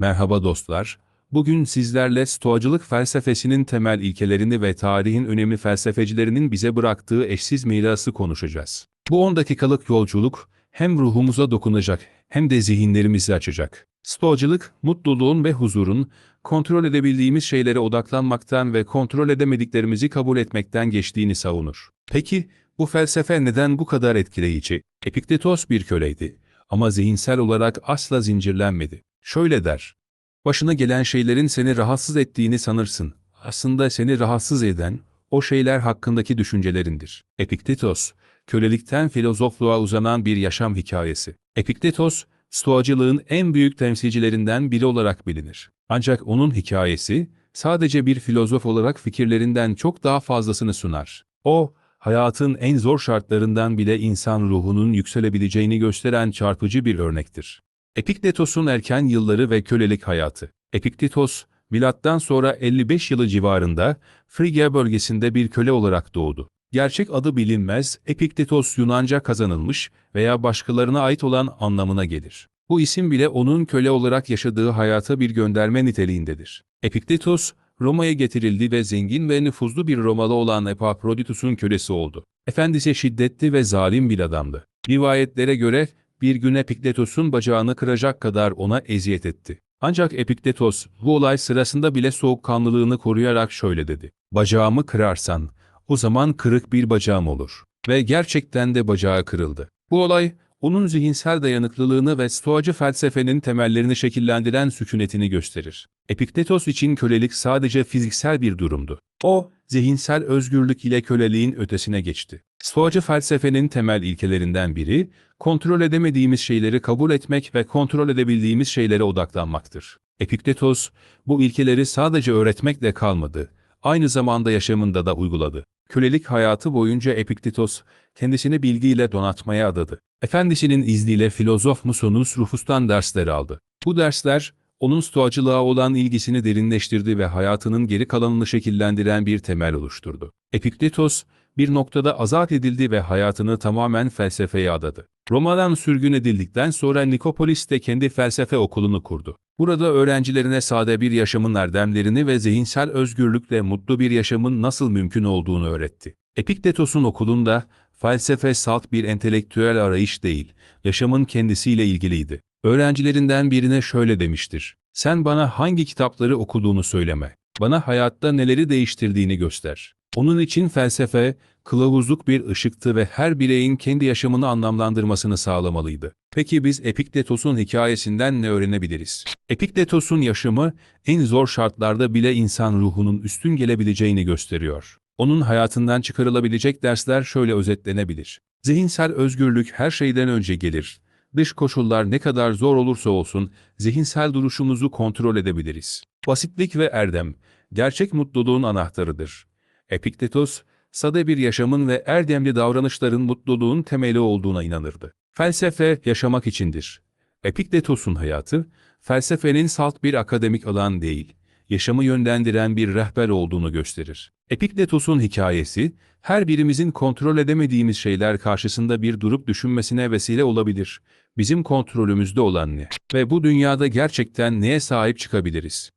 Merhaba dostlar. Bugün sizlerle Stoacılık felsefesinin temel ilkelerini ve tarihin önemli felsefecilerinin bize bıraktığı eşsiz mirası konuşacağız. Bu 10 dakikalık yolculuk hem ruhumuza dokunacak hem de zihinlerimizi açacak. Stoacılık, mutluluğun ve huzurun, kontrol edebildiğimiz şeylere odaklanmaktan ve kontrol edemediklerimizi kabul etmekten geçtiğini savunur. Peki, bu felsefe neden bu kadar etkileyici? Epiktetos bir köleydi ama zihinsel olarak asla zincirlenmedi. Şöyle der, Başına gelen şeylerin seni rahatsız ettiğini sanırsın. Aslında seni rahatsız eden, o şeyler hakkındaki düşüncelerindir. Epiktetos, kölelikten filozofluğa uzanan bir yaşam hikayesi. Epiktetos, stoacılığın en büyük temsilcilerinden biri olarak bilinir. Ancak onun hikayesi, sadece bir filozof olarak fikirlerinden çok daha fazlasını sunar. O, hayatın en zor şartlarından bile insan ruhunun yükselebileceğini gösteren çarpıcı bir örnektir. Epiktetos'un erken yılları ve kölelik hayatı. Epiktetos, milattan sonra 55 yılı civarında Frigya bölgesinde bir köle olarak doğdu. Gerçek adı bilinmez, Epiktetos Yunanca kazanılmış veya başkalarına ait olan anlamına gelir. Bu isim bile onun köle olarak yaşadığı hayata bir gönderme niteliğindedir. Epiktetos, Roma'ya getirildi ve zengin ve nüfuzlu bir Romalı olan Epaphroditus'un kölesi oldu. Efendisi şiddetli ve zalim bir adamdı. Rivayetlere göre bir gün Epiktetos'un bacağını kıracak kadar ona eziyet etti. Ancak Epiktetos bu olay sırasında bile soğukkanlılığını koruyarak şöyle dedi. Bacağımı kırarsan o zaman kırık bir bacağım olur. Ve gerçekten de bacağı kırıldı. Bu olay onun zihinsel dayanıklılığını ve stoacı felsefenin temellerini şekillendiren sükunetini gösterir. Epiktetos için kölelik sadece fiziksel bir durumdu. O, zihinsel özgürlük ile köleliğin ötesine geçti. Stoacı felsefenin temel ilkelerinden biri, kontrol edemediğimiz şeyleri kabul etmek ve kontrol edebildiğimiz şeylere odaklanmaktır. Epiktetos, bu ilkeleri sadece öğretmekle kalmadı, aynı zamanda yaşamında da uyguladı. Kölelik hayatı boyunca Epiktetos, kendisini bilgiyle donatmaya adadı. Efendisinin izniyle filozof Musonus Rufus'tan dersler aldı. Bu dersler, onun stoacılığa olan ilgisini derinleştirdi ve hayatının geri kalanını şekillendiren bir temel oluşturdu. Epiktetos, bir noktada azat edildi ve hayatını tamamen felsefeye adadı. Roma'dan sürgün edildikten sonra Nikopolis'te kendi felsefe okulunu kurdu. Burada öğrencilerine sade bir yaşamın erdemlerini ve zihinsel özgürlükle mutlu bir yaşamın nasıl mümkün olduğunu öğretti. Epiktetos'un okulunda felsefe salt bir entelektüel arayış değil, yaşamın kendisiyle ilgiliydi. Öğrencilerinden birine şöyle demiştir. Sen bana hangi kitapları okuduğunu söyleme. Bana hayatta neleri değiştirdiğini göster. Onun için felsefe, kılavuzluk bir ışıktı ve her bireyin kendi yaşamını anlamlandırmasını sağlamalıydı. Peki biz Epiktetos'un hikayesinden ne öğrenebiliriz? Epiktetos'un yaşamı, en zor şartlarda bile insan ruhunun üstün gelebileceğini gösteriyor. Onun hayatından çıkarılabilecek dersler şöyle özetlenebilir. Zihinsel özgürlük her şeyden önce gelir. Dış koşullar ne kadar zor olursa olsun, zihinsel duruşumuzu kontrol edebiliriz. Basitlik ve erdem, gerçek mutluluğun anahtarıdır. Epiktetos, sade bir yaşamın ve erdemli davranışların mutluluğun temeli olduğuna inanırdı. Felsefe yaşamak içindir. Epiktetos'un hayatı, felsefenin salt bir akademik alan değil, yaşamı yönlendiren bir rehber olduğunu gösterir. Epiktetos'un hikayesi, her birimizin kontrol edemediğimiz şeyler karşısında bir durup düşünmesine vesile olabilir. Bizim kontrolümüzde olan ne? Ve bu dünyada gerçekten neye sahip çıkabiliriz?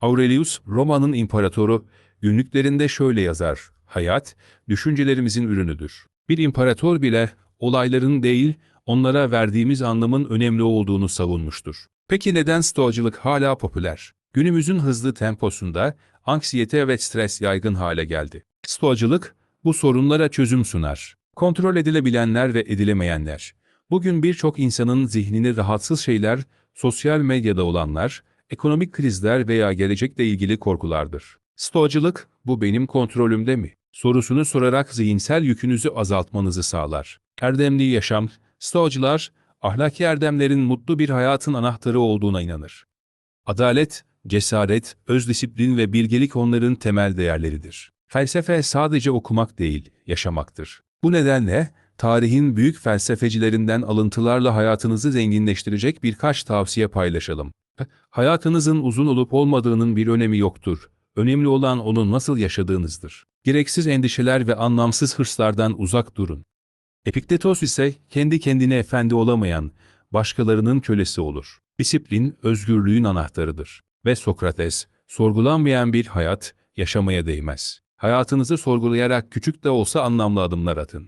Aurelius, Roma'nın imparatoru, günlüklerinde şöyle yazar, hayat, düşüncelerimizin ürünüdür. Bir imparator bile, olayların değil, onlara verdiğimiz anlamın önemli olduğunu savunmuştur. Peki neden stoacılık hala popüler? Günümüzün hızlı temposunda anksiyete ve stres yaygın hale geldi. Stoacılık, bu sorunlara çözüm sunar. Kontrol edilebilenler ve edilemeyenler. Bugün birçok insanın zihnini rahatsız şeyler, sosyal medyada olanlar, ekonomik krizler veya gelecekle ilgili korkulardır. Stoacılık, bu benim kontrolümde mi? sorusunu sorarak zihinsel yükünüzü azaltmanızı sağlar. Erdemli yaşam, Stoacılar, ahlaki erdemlerin mutlu bir hayatın anahtarı olduğuna inanır. Adalet, cesaret, öz disiplin ve bilgelik onların temel değerleridir. Felsefe sadece okumak değil, yaşamaktır. Bu nedenle, tarihin büyük felsefecilerinden alıntılarla hayatınızı zenginleştirecek birkaç tavsiye paylaşalım. Hayatınızın uzun olup olmadığının bir önemi yoktur. Önemli olan onu nasıl yaşadığınızdır. Gereksiz endişeler ve anlamsız hırslardan uzak durun. Epiktetos ise kendi kendine efendi olamayan, başkalarının kölesi olur. Disiplin, özgürlüğün anahtarıdır. Ve Sokrates, sorgulanmayan bir hayat, yaşamaya değmez. Hayatınızı sorgulayarak küçük de olsa anlamlı adımlar atın.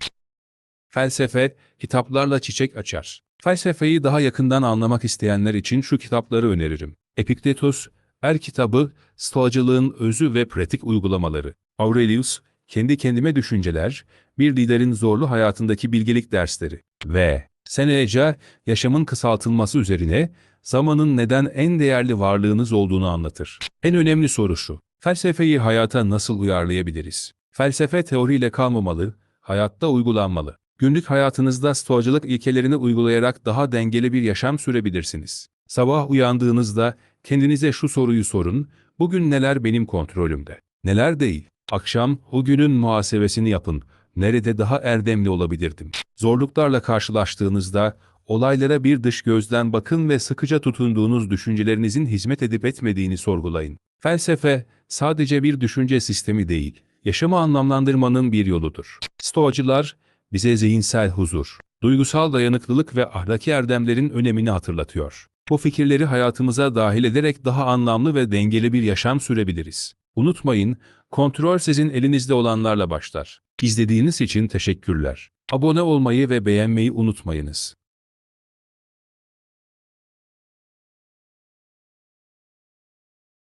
Felsefe, kitaplarla çiçek açar. Felsefeyi daha yakından anlamak isteyenler için şu kitapları öneririm. Epiktetus, Er kitabı, Stoacılığın özü ve pratik uygulamaları. Aurelius, Kendi kendime düşünceler, bir liderin zorlu hayatındaki bilgelik dersleri. Ve Seneca, yaşamın kısaltılması üzerine, zamanın neden en değerli varlığınız olduğunu anlatır. En önemli soru şu, felsefeyi hayata nasıl uyarlayabiliriz? Felsefe teoriyle kalmamalı, hayatta uygulanmalı. Günlük hayatınızda stoacılık ilkelerini uygulayarak daha dengeli bir yaşam sürebilirsiniz. Sabah uyandığınızda kendinize şu soruyu sorun, bugün neler benim kontrolümde, neler değil? Akşam o günün muhasebesini yapın, nerede daha erdemli olabilirdim? Zorluklarla karşılaştığınızda olaylara bir dış gözden bakın ve sıkıca tutunduğunuz düşüncelerinizin hizmet edip etmediğini sorgulayın. Felsefe sadece bir düşünce sistemi değil, yaşamı anlamlandırmanın bir yoludur. Stoacılar bize zihinsel huzur, duygusal dayanıklılık ve ahlaki erdemlerin önemini hatırlatıyor. Bu fikirleri hayatımıza dahil ederek daha anlamlı ve dengeli bir yaşam sürebiliriz. Unutmayın, kontrol sizin elinizde olanlarla başlar. İzlediğiniz için teşekkürler. Abone olmayı ve beğenmeyi unutmayınız.